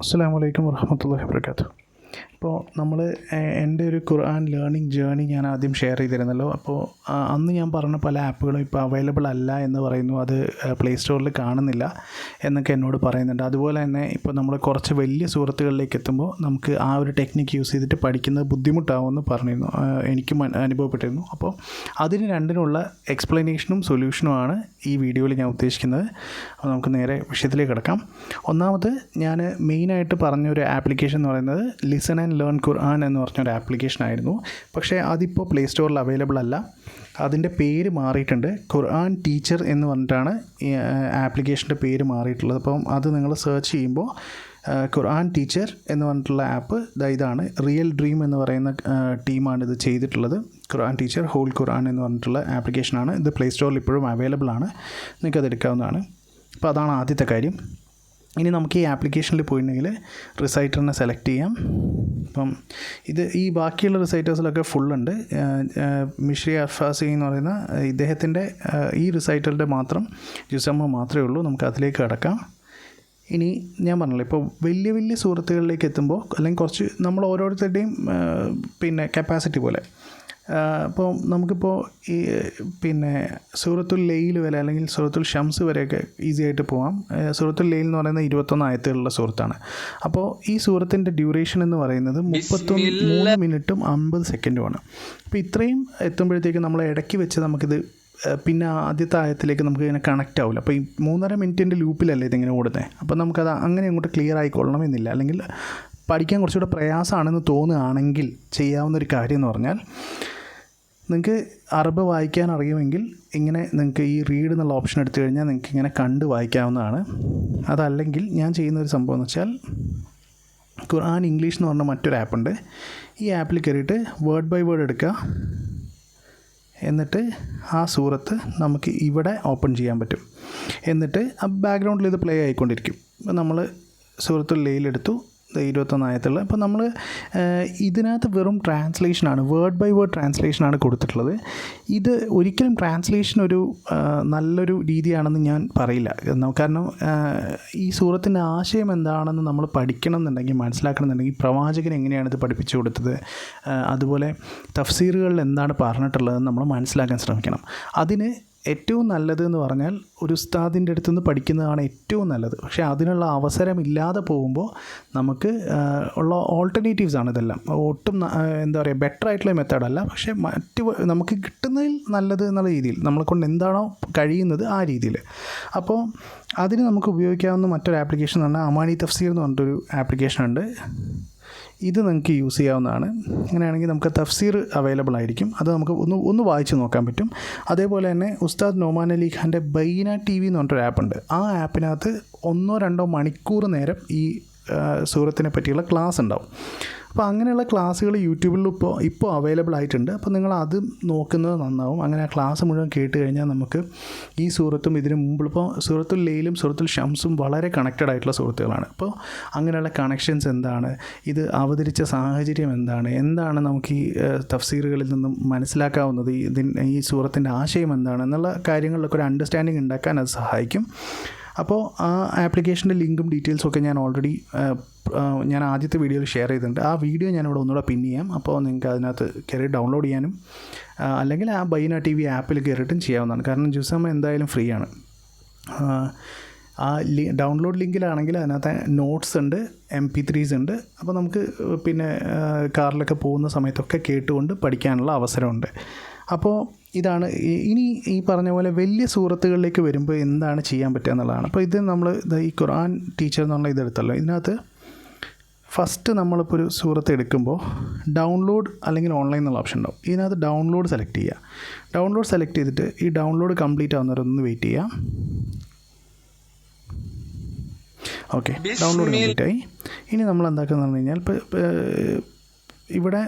അസ്സാം വലൈക്കും വർഹമത്തല്ലാഹി വർക്കാത്തു ഇപ്പോൾ നമ്മൾ എന്റെ ഒരു ഖുർആൻ ലേണിംഗ് ജേണി ഞാൻ ആദ്യം ഷെയർ ചെയ്തിരുന്നല്ലോ. അപ്പോൾ അന്ന് ഞാൻ പറഞ്ഞ പല ആപ്പുകളും ഇപ്പോൾ അവൈലബിൾ അല്ല എന്ന് പറയുന്നു. അത് പ്ലേ സ്റ്റോറിൽ കാണുന്നില്ല എന്നൊക്കെ എന്നോട് പറയുന്നുണ്ട്. അതുപോലെ തന്നെ ഇപ്പോൾ നമ്മൾ കുറച്ച് വലിയ സുഹൃത്തുക്കളിലേക്ക് എത്തുമ്പോൾ നമുക്ക് ആ ഒരു ടെക്നിക്ക് യൂസ് ചെയ്തിട്ട് പഠിക്കുന്നത് ബുദ്ധിമുട്ടാവുമെന്ന് പറഞ്ഞിരുന്നു. എനിക്ക് അനുഭവപ്പെട്ടിരുന്നു. അപ്പോൾ അതിന് രണ്ടിനുള്ള എക്സ്പ്ലനേഷനും സൊല്യൂഷനുമാണ് ഈ വീഡിയോയിൽ ഞാൻ ഉദ്ദേശിക്കുന്നത്. അപ്പോൾ നമുക്ക് നേരെ വിഷയത്തിലേക്ക് കിടക്കാം. ഒന്നാമത് ഞാൻ മെയിനായിട്ട് പറഞ്ഞ ഒരു ആപ്ലിക്കേഷൻ എന്ന് പറയുന്നത് ലിസൺ ആൻഡ് ലേൺ ഖുർആൻ എന്ന് പറഞ്ഞൊരു ആപ്ലിക്കേഷൻ ആയിരുന്നു. പക്ഷേ അതിപ്പോൾ പ്ലേ സ്റ്റോറിൽ അവൈലബിൾ അല്ല. അതിന്റെ പേര് മാറിയിട്ടുണ്ട്. ഖുർആൻ ടീച്ചർ എന്ന് പറഞ്ഞിട്ടാണ് ആപ്ലിക്കേഷന്റെ പേര് മാറിയിട്ടുള്ളത്. അപ്പം അത് നിങ്ങൾ സെർച്ച് ചെയ്യുമ്പോൾ ഖുർആൻ ടീച്ചർ എന്ന് പറഞ്ഞിട്ടുള്ള ആപ്പ് ഇതാണ്. റിയൽ ഡ്രീം എന്ന് പറയുന്ന ടീമാണ് ഇത് ചെയ്തിട്ടുള്ളത്. ഖുർആൻ ടീച്ചർ ഹോൾ ഖുർആൻ എന്ന് പറഞ്ഞിട്ടുള്ള ആപ്ലിക്കേഷനാണ് ഇത് പ്ലേ സ്റ്റോറിൽ ഇപ്പോഴും അവൈലബിൾ ആണ്. നിങ്ങൾക്ക് അത് എടുക്കാവുന്നതാണ്. അപ്പോൾ അതാണ് ആദ്യത്തെ കാര്യം. ഇനി നമുക്ക് ഈ ആപ്ലിക്കേഷനിൽ പോയിട്ടുണ്ടെങ്കിൽ റിസൈറ്ററിനെ സെലക്ട് ചെയ്യാം. അപ്പം ഇത് ഈ ബാക്കിയുള്ള റിസൈറ്റേഴ്സിലൊക്കെ ഫുള്ളുണ്ട് മിഷ്രി അഫാസി എന്ന് പറയുന്ന ഇദ്ദേഹത്തിന്റെ ഈ റിസൈറ്ററിന്റെ മാത്രം ജുസമ്മ മാത്രമേ ഉള്ളൂ. നമുക്ക് അതിലേക്ക് കിടക്കാം. ഇനി ഞാൻ പറഞ്ഞല്ലോ ഇപ്പോൾ വലിയ വലിയ സുഹൃത്തുക്കളിലേക്ക് എത്തുമ്പോൾ അല്ലെങ്കിൽ കുറച്ച് നമ്മൾ ഓരോരുത്തരുടെയും പിന്നെ കപ്പാസിറ്റി പോലെ അപ്പോൾ നമുക്കിപ്പോൾ ഈ പിന്നെ സൂറത്തുൽ ലെയിൽ വരെ അല്ലെങ്കിൽ സൂറത്തുൽ ഷംസ് വരെയൊക്കെ ഈസി ആയിട്ട് പോവാം. സൂറത്തുൽ ലെയിൽ എന്ന് പറയുന്നത് ഇരുപത്തൊന്ന് ആയത്തുകളുള്ള സുഹൃത്താണ് അപ്പോൾ ഈ സൂറത്തിന്റെ ഡ്യൂറേഷൻ എന്ന് പറയുന്നത് മുപ്പത്തൊന്ന് മൂന്ന് മിനിറ്റും അമ്പത് സെക്കൻഡുമാണ് അപ്പോൾ ഇത്രയും എത്തുമ്പോഴത്തേക്ക് നമ്മൾ ഇടയ്ക്ക് വെച്ച് നമുക്കിത് പിന്നെ ആദ്യത്തെ ആയത്തിലേക്ക് നമുക്ക് ഇങ്ങനെ കണക്റ്റ് ആവില്ല അപ്പോൾ ഈ മൂന്നര മിനിറ്റിന്റെ ലൂപ്പിലല്ലേ ഇതിങ്ങനെ ഓടുന്നത് അപ്പോൾ നമുക്കത് അങ്ങനെ അങ്ങോട്ട് ക്ലിയർ ആയിക്കൊള്ളണമെന്നില്ല. അല്ലെങ്കിൽ പഠിക്കാൻ കുറച്ചുകൂടെ പ്രയാസമാണെന്ന് തോന്നുകയാണെങ്കിൽ ചെയ്യാവുന്ന ഒരു കാര്യം എന്ന് പറഞ്ഞാൽ നിങ്ങൾക്ക് അറബ് വായിക്കാൻ അറിയുമെങ്കിൽ ഇങ്ങനെ നിങ്ങൾക്ക് ഈ റീഡ് എന്നുള്ള ഓപ്ഷൻ എടുത്തു കഴിഞ്ഞാൽ നിങ്ങൾക്ക് ഇങ്ങനെ കണ്ട് വായിക്കാവുന്നതാണ്. അതല്ലെങ്കിൽ ഞാൻ ചെയ്യുന്ന ഒരു സംഭവം എന്ന് വെച്ചാൽ ഖുർആൻ ഇംഗ്ലീഷ് എന്ന് പറഞ്ഞ മറ്റൊരു ആപ്പുണ്ട് ഈ ആപ്പിൽ കയറിയിട്ട് വേർഡ് ബൈ വേർഡ് എടുക്കുക. എന്നിട്ട് ആ സൂറത്ത് നമുക്ക് ഇവിടെ ഓപ്പൺ ചെയ്യാൻ പറ്റും. എന്നിട്ട് ആ ബാക്ക്ഗ്രൗണ്ടിൽ ഇത് പ്ലേ ആയിക്കൊണ്ടിരിക്കും. നമ്മൾ സൂറത്തുൽ ലെയിലെടുത്തു ഇരുപത്തൊന്നായത്തുള്ള അപ്പോൾ നമ്മൾ ഇതിനകത്ത് വെറും ട്രാൻസ്ലേഷനാണ് വേർഡ് ബൈ വേർഡ് ട്രാൻസ്ലേഷനാണ് കൊടുത്തിട്ടുള്ളത്. ഇത് ഒരിക്കലും ട്രാൻസ്ലേഷൻ ഒരു നല്ലൊരു രീതിയാണെന്ന് ഞാൻ പറയില്ല. കാരണം ഈ സൂറത്തിന്റെ ആശയം എന്താണെന്ന് നമ്മൾ പഠിക്കണം എന്നുണ്ടെങ്കിൽ മനസ്സിലാക്കണം എന്നുണ്ടെങ്കിൽ പ്രവാചകൻ എങ്ങനെയാണ് ഇത് പഠിപ്പിച്ചു കൊടുത്തത് അതുപോലെ തഫ്സീറുകളിൽ എന്താണ് പറഞ്ഞിട്ടുള്ളതെന്ന് നമ്മൾ മനസ്സിലാക്കാൻ ശ്രമിക്കണം. അതിന് ഏറ്റവും നല്ലത് എന്ന് പറഞ്ഞാൽ ഒരു ഉസ്താദിന്റെ അടുത്ത് നിന്ന് പഠിക്കുന്നതാണ് ഏറ്റവും നല്ലത്. പക്ഷേ അതിനുള്ള അവസരം ഇല്ലാതെ പോകുമ്പോൾ നമുക്ക് ഉള്ള ഓൾട്ടർനേറ്റീവ്സ് ആണ് ഇതെല്ലാം. ഒട്ടും എന്താ പറയുക ബെറ്റർ ആയിട്ടുള്ള മെത്തേഡല്ല പക്ഷേ മറ്റ് നമുക്ക് കിട്ടുന്നതിൽ നല്ലത് എന്നുള്ള രീതിയിൽ നമ്മളെ കൊണ്ട് എന്താണോ കഴിയുന്നത് ആ രീതിയിൽ. അപ്പോൾ അതിന് നമുക്ക് ഉപയോഗിക്കാവുന്ന മറ്റൊരു ആപ്ലിക്കേഷൻ എന്ന് പറഞ്ഞാൽ അമാനി തഫ്സീർ എന്ന് പറഞ്ഞിട്ടൊരു ആപ്ലിക്കേഷൻ ഉണ്ട്. ഇത് നിങ്ങൾക്ക് യൂസ് ചെയ്യാവുന്നതാണ്. അങ്ങനെയാണെങ്കിൽ നമുക്ക് തഫ്സീർ അവൈലബിൾ ആയിരിക്കും. അത് നമുക്ക് ഒന്ന് ഒന്ന് വായിച്ച് നോക്കാൻ പറ്റും. അതേപോലെ തന്നെ ഉസ്താദ് നോമാൻ അലി ഖാന്റെ ബൈന ടി വി എന്ന് പറഞ്ഞിട്ടൊരു ആപ്പുണ്ട് ആ ആപ്പിനകത്ത് ഒന്നോ രണ്ടോ മണിക്കൂർ നേരം ഈ സൂറത്തിനെ പറ്റിയുള്ള ക്ലാസ് ഉണ്ടാവും. അപ്പോൾ അങ്ങനെയുള്ള ക്ലാസ്സുകൾ യൂട്യൂബിൽ ഇപ്പോൾ ഇപ്പോൾ അവൈലബിൾ ആയിട്ടുണ്ട്. അപ്പോൾ നിങ്ങൾ അത് നോക്കുന്നത് നന്നാവും. അങ്ങനെ ആ ക്ലാസ് മുഴുവൻ കേട്ട് കഴിഞ്ഞാൽ നമുക്ക് ഈ സൂറത്തും ഇതിന് മുമ്പ് ഇപ്പോൾ സൂറത്തുൽ ലെയിലും സൂറത്തുൽ ഷംസും വളരെ കണക്റ്റഡ് ആയിട്ടുള്ള സുഹൃത്തുക്കളാണ്. അപ്പോൾ അങ്ങനെയുള്ള കണക്ഷൻസ് എന്താണ്? ഇത് അവതരിച്ച സാഹചര്യം എന്താണ്? എന്താണ് നമുക്ക് ഈ തഫ്സീറുകളിൽ നിന്നും മനസ്സിലാക്കാവുന്നത്? ഈ സൂറത്തിന്റെ ആശയം എന്താണ്? എന്നുള്ള കാര്യങ്ങളിലൊക്കെ ഒരു അണ്ടർസ്റ്റാൻഡിങ് ഉണ്ടാക്കാൻ അത് സഹായിക്കും. അപ്പോൾ ആ ആപ്ലിക്കേഷന്റെ ലിങ്കും ഡീറ്റെയിൽസും ഒക്കെ ഞാൻ ഓൾറെഡി ഞാൻ ആദ്യത്തെ വീഡിയോയിൽ ഷെയർ ചെയ്തിട്ടുണ്ട്. ആ വീഡിയോ ഞാനിവിടെ ഒന്നുകൂടെ പിൻ ചെയ്യാം. അപ്പോൾ നിങ്ങൾക്ക് അതിനകത്ത് കയറി ഡൗൺലോഡ് ചെയ്യാനും അല്ലെങ്കിൽ ആ ബൈന ടി വി ആപ്പിൽ കയറിയിട്ടും ചെയ്യാവുന്നതാണ്. കാരണം ജുസമ്മ എന്തായാലും ഫ്രീ ആണ്. ആ ലി ഡൗൺലോഡ് ലിങ്കിലാണെങ്കിൽ അതിനകത്ത് നോട്ട്സ് ഉണ്ട് എം പി ത്രീസ് ഉണ്ട്. അപ്പോൾ നമുക്ക് പിന്നെ കാറിലൊക്കെ പോകുന്ന സമയത്തൊക്കെ കേട്ടുകൊണ്ട് പഠിക്കാനുള്ള അവസരമുണ്ട്. അപ്പോൾ ഇതാണ് ഇനി ഈ പറഞ്ഞ പോലെ വലിയ സൂറത്തുകളിലേക്ക് വരുമ്പോൾ എന്താണ് ചെയ്യാൻ പറ്റുക എന്നുള്ളതാണ്. അപ്പോൾ ഇത് നമ്മൾ ഈ ഖുർആൻ ടീച്ചർ എന്നുള്ള ഇതെടുത്തല്ലോ. ഇതിനകത്ത് ഫസ്റ്റ് നമ്മളിപ്പോൾ ഒരു സൂറത്ത് എടുക്കുമ്പോൾ ഡൗൺലോഡ് അല്ലെങ്കിൽ ഓൺലൈൻ എന്നുള്ള ഓപ്ഷൻ ഉണ്ടാവും. ഇതിനകത്ത് ഡൗൺലോഡ് സെലക്ട് ചെയ്യുക. ഡൗൺലോഡ് സെലക്ട് ചെയ്തിട്ട് ഈ ഡൗൺലോഡ് കംപ്ലീറ്റ് ആവുന്നവരെ ഒന്ന് വെയിറ്റ് ചെയ്യാം ഓക്കെ ഡൗൺലോഡ് കംപ്ലീറ്റ് ആയി. ഇനി നമ്മൾ എന്താക്കുക എന്ന് പറഞ്ഞു കഴിഞ്ഞാൽ ഇപ്പോൾ ഇവിടെ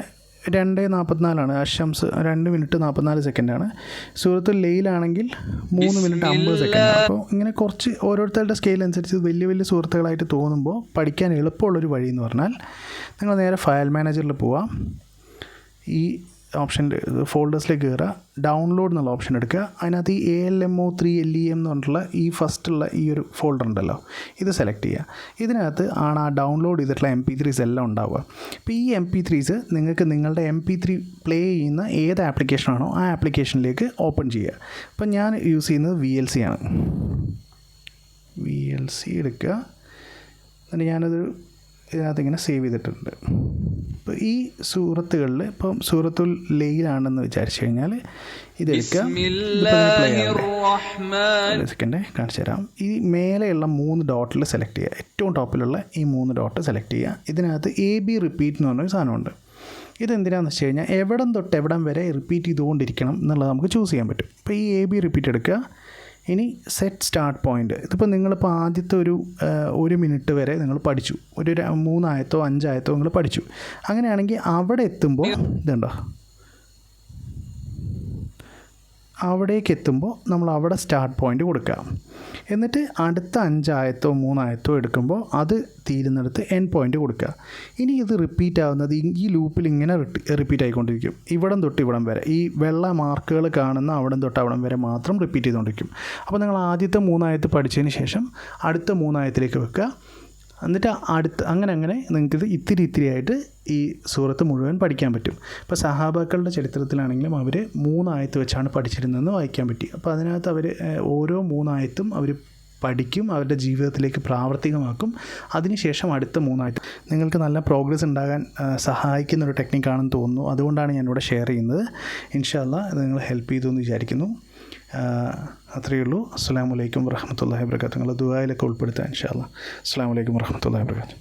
രണ്ട് നാൽപ്പത്തിനാലാണ് അഷംസ് രണ്ട് മിനിറ്റ് നാൽപ്പത്തിനാല് സെക്കൻഡാണ്. സൂറത്ത് ലെയിലാണെങ്കിൽ മൂന്ന് മിനിറ്റ് അമ്പത് സെക്കൻഡാണ്. അപ്പോൾ ഇങ്ങനെ കുറച്ച് ഓരോരുത്തരുടെ സ്കെയിൽ അനുസരിച്ച് വലിയ വലിയ സുഹൃത്തുക്കളായിട്ട് തോന്നുമ്പോൾ പഠിക്കാൻ എളുപ്പമുള്ളൊരു വഴി എന്ന് പറഞ്ഞാൽ നിങ്ങൾ നേരെ ഫയൽ മാനേജറിൽ പോവാം. ഈ ഓപ്ഷൻ ഫോൾഡേഴ്സിലേക്ക് കയറുക ഡൗൺലോഡ് എന്നുള്ള ഓപ്ഷൻ എടുക്കുക. അതിനകത്ത് ഈ A L M O three L E M എന്ന് പറഞ്ഞിട്ടുള്ള ഈ ഫസ്റ്റുള്ള ഈ ഒരു ഫോൾഡർ ഉണ്ടല്ലോ. ഇത് സെലക്ട് ചെയ്യുക. ഇതിനകത്ത് ആണ് ആ ഡൗൺലോഡ് ചെയ്തിട്ടുള്ള എം പി ത്രീസ് എല്ലാം ഉണ്ടാവുക. അപ്പോൾ ഈ എം പി ത്രീസ് നിങ്ങൾക്ക് നിങ്ങളുടെ എം പി ത്രീ പ്ലേ ചെയ്യുന്ന ഏത് ആപ്ലിക്കേഷനാണോ ആ ആപ്ലിക്കേഷനിലേക്ക് ഓപ്പൺ ചെയ്യുക. ഇപ്പം ഞാൻ യൂസ് ചെയ്യുന്നത് വി എൽ സി ആണ്. വി എൽ സി എടുക്കുക. എന്നിട്ട് ഞാനത് അതിങ്ങനെ സേവ് ചെയ്തിട്ടുണ്ട്. അപ്പോൾ ഈ സൂറത്തുകളിൽ ഇപ്പം സൂറത്തുൽ ലെയിലാണെന്ന് വിചാരിച്ചു കഴിഞ്ഞാൽ ഇത് സെക്കൻഡ് കാണിച്ചു തരാം. ഈ മേലെയുള്ള മൂന്ന് ഡോട്ടിൽ സെലക്ട് ചെയ്യുക ഏറ്റവും ടോപ്പിലുള്ള ഈ മൂന്ന് ഡോട്ട് സെലക്ട് ചെയ്യുക ഇതിനകത്ത് എ ബി റിപ്പീറ്റ് എന്ന് പറഞ്ഞൊരു സാധനമുണ്ട്. ഇതെന്തിനാണെന്ന് വെച്ച് കഴിഞ്ഞാൽ എവിടം തൊട്ട് എവിടം വരെ റിപ്പീറ്റ് ചെയ്തുകൊണ്ടിരിക്കണം എന്നുള്ളത് നമുക്ക് ചൂസ് ചെയ്യാൻ പറ്റും. ഇപ്പോൾ ഈ എ ബി റിപ്പീറ്റ് എടുക്കുക. ഇനി സെറ്റ് സ്റ്റാർട്ട് പോയിന്റ് ഇതിപ്പോൾ നിങ്ങളിപ്പോൾ ആദ്യത്തെ ഒരു ഒരു മിനിറ്റ് വരെ നിങ്ങൾ പഠിച്ചു. ഒരു മൂന്നായത്തോ അഞ്ചായത്തോ നിങ്ങൾ പഠിച്ചു. അങ്ങനെയാണെങ്കിൽ അവിടെ എത്തുമ്പോൾ ഇതുണ്ടോ? അവിടേക്ക് എത്തുമ്പോൾ നമ്മൾ അവിടെ സ്റ്റാർട്ട് പോയിന്റ് കൊടുക്കുക. എന്നിട്ട് അടുത്ത അഞ്ചായത്തോ മൂന്നായത്തോ എടുക്കുമ്പോൾ അത് തീരുന്നിടത്ത് എൻ പോയിന്റ് കൊടുക്കുക. ഇനി ഇത് റിപ്പീറ്റ് ആവുന്നത് ഈ ലൂപ്പിൽ ഇങ്ങനെ റിപ്പീറ്റ് ആയിക്കൊണ്ടിരിക്കും. ഇവിടം തൊട്ട് ഇവിടം വരെ. ഈ വെള്ള മാർക്കുകൾ കാണുന്ന അവിടം തൊട്ട് അവിടം വരെ മാത്രം റിപ്പീറ്റ് ചെയ്തുകൊണ്ടിരിക്കും. അപ്പോൾ നിങ്ങൾ ആദ്യത്തെ മൂന്നായത്ത് പഠിച്ചതിന് ശേഷം അടുത്ത മൂന്നായത്തിലേക്ക് വെക്കുക. എന്നിട്ട് അടുത്ത് അങ്ങനെ അങ്ങനെ നിങ്ങൾക്കിത് ഇത്തിരി ഇത്തിരി ആയിട്ട് ഈ സൂറത്ത് മുഴുവൻ പഠിക്കാൻ പറ്റും. ഇപ്പോൾ സഹാബാക്കളുടെ ചരിത്രത്തിലാണെങ്കിലും അവർ മൂന്നായത്ത് വെച്ചാണ് പഠിച്ചിരുന്നതെന്ന് വായിക്കാൻ പറ്റി. അപ്പോൾ അതിനകത്ത് അവർ ഓരോ മൂന്നായത്തും അവർ പഠിക്കും അവരുടെ ജീവിതത്തിലേക്ക് പ്രാവർത്തികമാക്കും. അതിനുശേഷം അടുത്ത മൂന്നായിട്ട് നിങ്ങൾക്ക് നല്ല പ്രോഗ്രസ് ഉണ്ടാകാൻ സഹായിക്കുന്ന ഒരു ടെക്നിക്കാണെന്ന് തോന്നുന്നു. അതുകൊണ്ടാണ് ഞാനിവിടെ ഷെയർ ചെയ്യുന്നത്. ഇൻഷാല്ല ഇത് നിങ്ങൾ ഹെൽപ്പ് ചെയ്തു എന്ന് വിചാരിക്കുന്നു അത്രയേ ഉള്ളൂ. അസ്സാം വലൈക്കും വർഹമത്തല്ലാഹി വർക്കാത്തു നിങ്ങൾ ദുബായിലൊക്കെ ഉൾപ്പെടുത്താം ഇൻഷാല്ല അസ്സാം വലൈക്കും വർഹമത്തല്ലാഹി വർക്കാത്തു